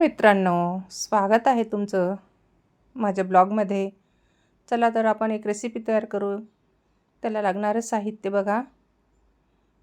मित्रांनो स्वागत आहे तुमचं माझ्या ब्लॉगमध्ये. चला तर आपण एक रेसिपी तयार करू. त्याला लागणारं साहित्य बघा.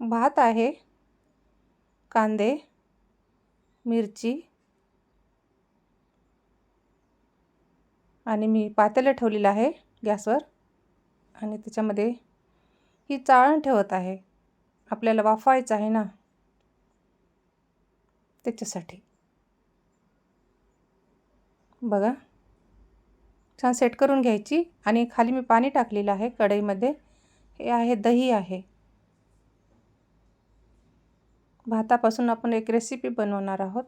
भात आहे कांदे मिरची आणि मी पातेलं ठेवलेलं आहे गॅसवर. आणि त्याच्यामध्ये ही चाळण ठेवत आहे. आपल्याला वाफवायचं आहे ना त्याच्यासाठी. बघा. छान सेट करून घ्यायची आणि खाली मी पाणी टाकलेलं आहे कढईमध्ये. हे आहे दही आहे. भातापासून आपण एक रेसिपी बनवणार आहोत.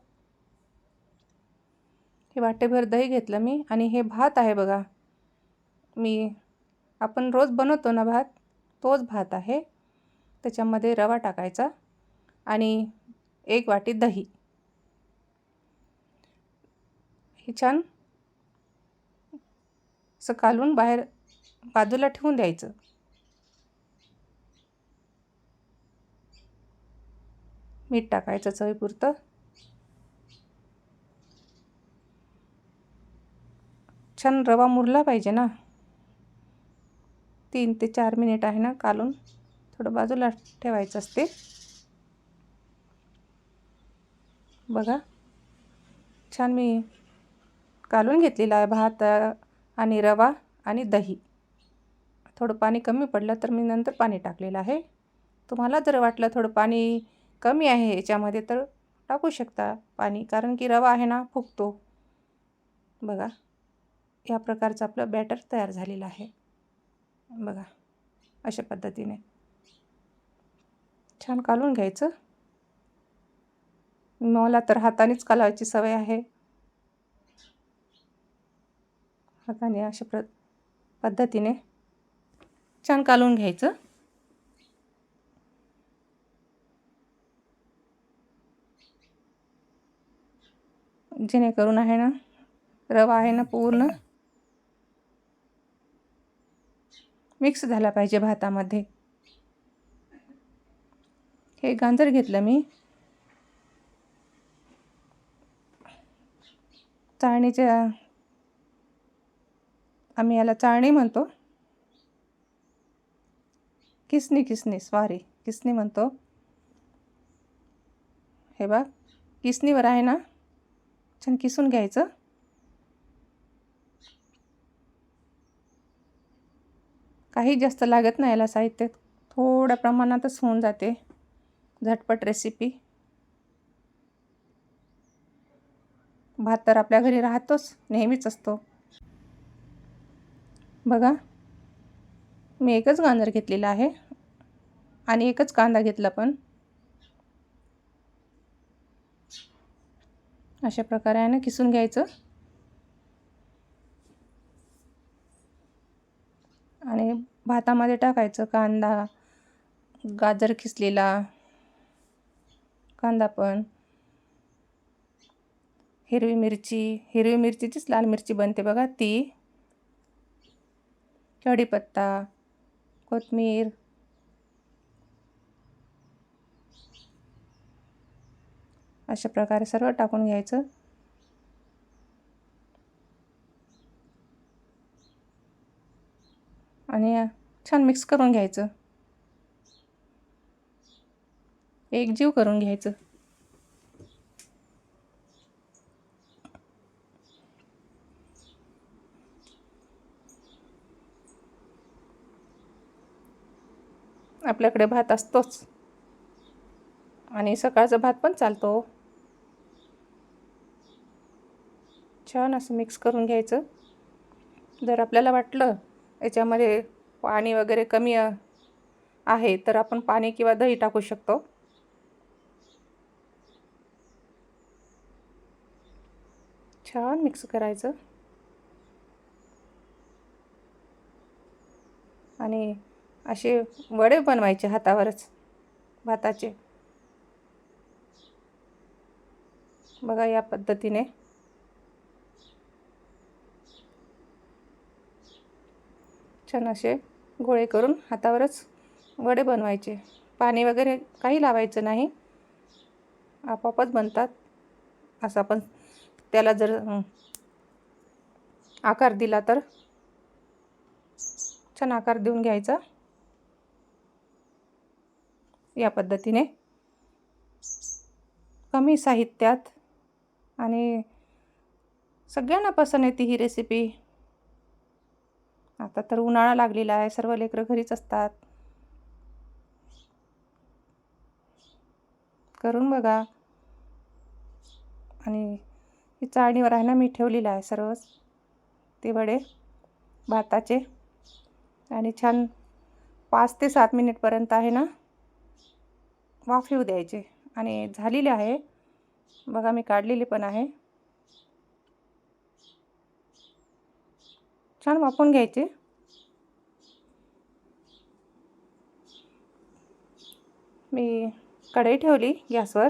हे वाटेभर दही घेतलं मी आणि हे भात आहे बघा. मी आपण रोज बनवतो ना भात तोच भात आहे. त्याच्यामध्ये रवा टाकायचा आणि एक वाटी दही. हे छान असं कालून बाहेर बाजूला ठेवून द्यायचं. मीठ टाकायचं चवीपुरतं. छान रवा मुरला पाहिजे ना. तीन ते चार मिनिट आहे ना कालून थोडं बाजूला ठेवायचं असते. बघा. छान मी कालून घेतलेला आहे भात आणि रवा आणि दही. थोडं पाणी कमी पडलं तर मी नंतर पाणी टाकलेलं आहे. तुम्हाला जर वाटलं थोडं पाणी कमी आहे याच्यामध्ये तर टाकू शकता पाणी कारण की रवा आहे ना फुगतो. बघा या प्रकारचं आपलं बॅटर तयार झालेलं आहे. बघा अशा पद्धतीने. छान कालून घ्यायचं. मला तर हातानेच कालवायची सवय आहे. हाताने अशा प्र पद्धतीने छान कालून घ्यायचं. जेणेकरून आहे ना रवा आहे ना पूर्ण मिक्स झाला पाहिजे भातामध्ये. हे गांजर घेतलं मी. चाळणीच्या आम्ही याला चाळणी म्हणतो. किसनी किसनी स्वारी. किसनी म्हणतो. हे बघ किसनीवर आहे ना? छान किसून घ्यायचं. काही जास्त लागत नाही याला साहित्य थोड्या प्रमाणातच होऊन जाते. झटपट रेसिपी भात तर आपल्या घरी राहतोच नेहमीच असतो. बघा. मी एकच गांजर घेतलेला आहे आणि एकच कांदा घेतला पण. अशा प्रकारे आहे ना किसून घ्यायचं. आणि भातामध्ये टाकायचं कांदा गाजर किसलेला कांदा पण. हिरवी मिरची हिरवी मिरचीचीच लाल मिरची बनते बघा ती. कढीपत्ता कोथमीर. अशा प्रकारे सर्व टाकून घ्यायचं. आणि छान मिक्स करून घ्यायचं. एक जीव करून घ्यायचं. आपल्याकडे भात असतोच. आणि सकाळचा भात पण चालतो. छान असं मिक्स करून घ्यायचं. जर आपल्याला वाटलं याच्यामध्ये पाणी वगैरे कमी आहे तर आपण पाणी किंवा दही टाकू शकतो. छान मिक्स करायचं. आणि असे वडे बनवायचे हातावरच भाताचे. बघा या पद्धतीने. छान असे गोळे करून हातावरच वडे बनवायचे. पाणी वगैरे काही लावायचं नाही. आपोआपच बनतात. असं आपण त्याला जर आकार दिला तर छान आकार देऊन घ्यायचा. या पद्धतीने. कमी साहित्यात आणि सगळ्यांना पसंत येते ही रेसिपी आता तर उन्हाळा लागलेला आहे सर्व लेकरं घरीच असतात. करून बघा. आणि ही चाळणीवर आहे ना मी ठेवलेलं आहे सर्वच. ते वडे भाताचे. आणि छान पाच ते सात मिनिटपर्यंत आहे ना वाफ येऊ द्यायचे. आणि झालेले आहे. बघा मी काढलेले पण आहे. छान वाफवून घ्यायचे. मी कढई ठेवली गॅसवर.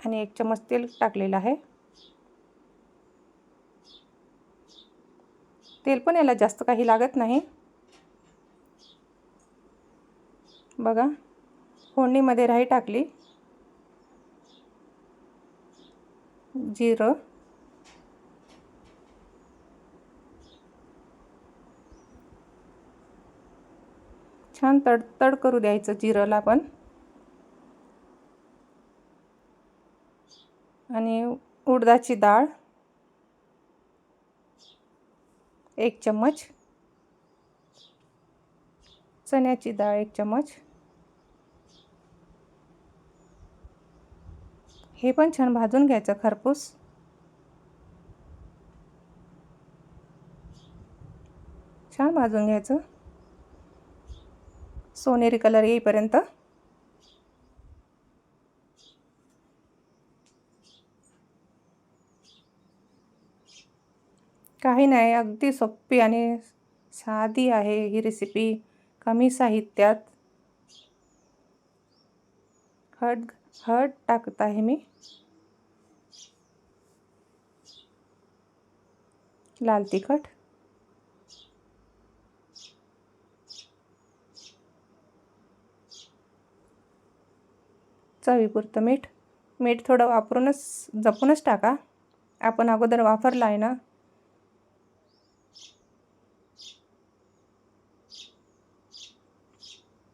आणि एक चमच तेल टाकलेलं आहे. तेल पण याला जास्त काही लागत नाही. बघा. फोडणीमध्ये राई टाकली. जिरं. छान तडतड करू द्यायचं जिरंला पण. आणि उडदाची डाळ. एक चम्मच. चण्याची डाळ एक चम्मच. हे पण छान भाजून घ्यायचं खरपूस. छान भाजून घ्यायचं. सोनेरी कलर येईपर्यंत. काही नाही अगदी सोपी आणि साधी आहे ही रेसिपी कमी साहित्यात. हळद हळद टाकत आहे मी. लाल तिखट. चवीपुरतं मीठ. मीठ थोडं वापरूनच जपूनच टाका. आपण अगोदर वापरला आहे ना.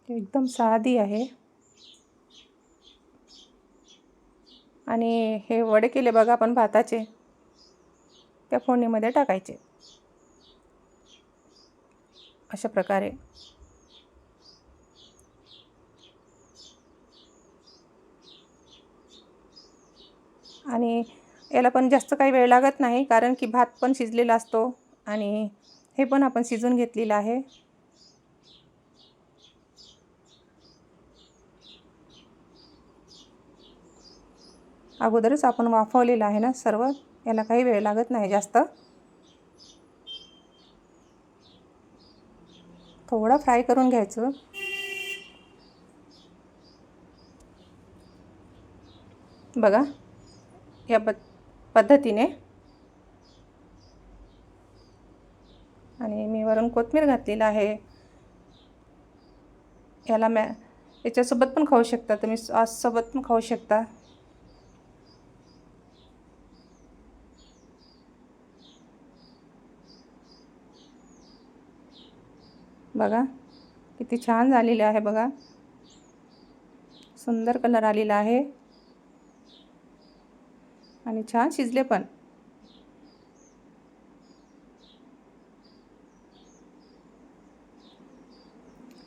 एकदम साधी आहे. आणि हे वडे केले बघा आपण भाताचे. त्या फोडणीमध्ये टाकायचे. अशा प्रकारे. आणि याला पण जास्त काही वेळ लागत नाही कारण की भात पण शिजलेला असतो आणि हे पण आपण शिजून घेतलेलं आहे. अगोदरच आपण वाफवलेलं आहे ना सर्व? याला काही वेळ लागत नाही जास्त. थोडा फ्राय करून घ्यायचं. बघा या पद पद्धतीने. आणि मी वरून कोथमीर घातलेलं आहे. याला मॅ याच्यासोबत पण खाऊ शकता तुम्ही. सॉससोबत पण खाऊ शकता. बघा. किती छान झालेले आहे बघा. सुंदर कलर आलेला आहे. आणि छान शिजले पण.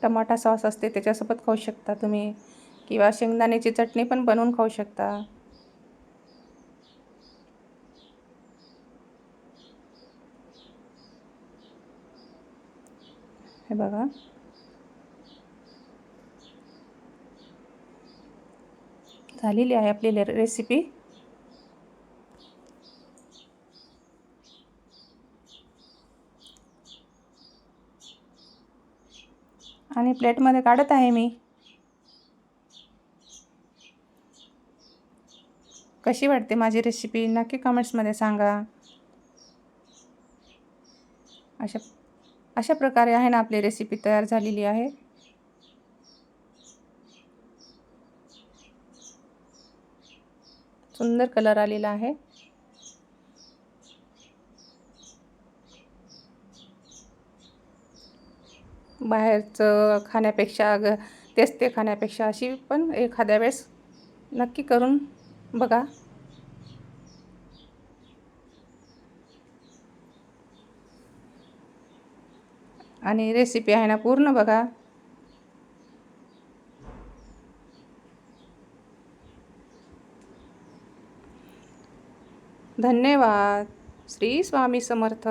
टमाटा सॉस असते त्याच्यासोबत खाऊ शकता तुम्ही. किंवा शेंगदाण्याची चटणी पण बनवून खाऊ शकता. हे बघा. झालेली आहे आपली रेसिपी आणि प्लेटमध्ये काढत आहे मी. कशी वाटते माझी रेसिपी नक्की कमेंट्समध्ये सांगा. अशा अशा प्रकारे आहे ना आपली रेसिपी तयार झालेली आहे. सुंदर कलर आलेला आहे. बाहेरचं खाण्यापेक्षा ग तेच ते खाण्यापेक्षा अशी पण एखाद्या वेळेस नक्की करून बघा. आणि रेसिपी आहे ना पूर्ण बघा. धन्यवाद. श्री स्वामी समर्थ.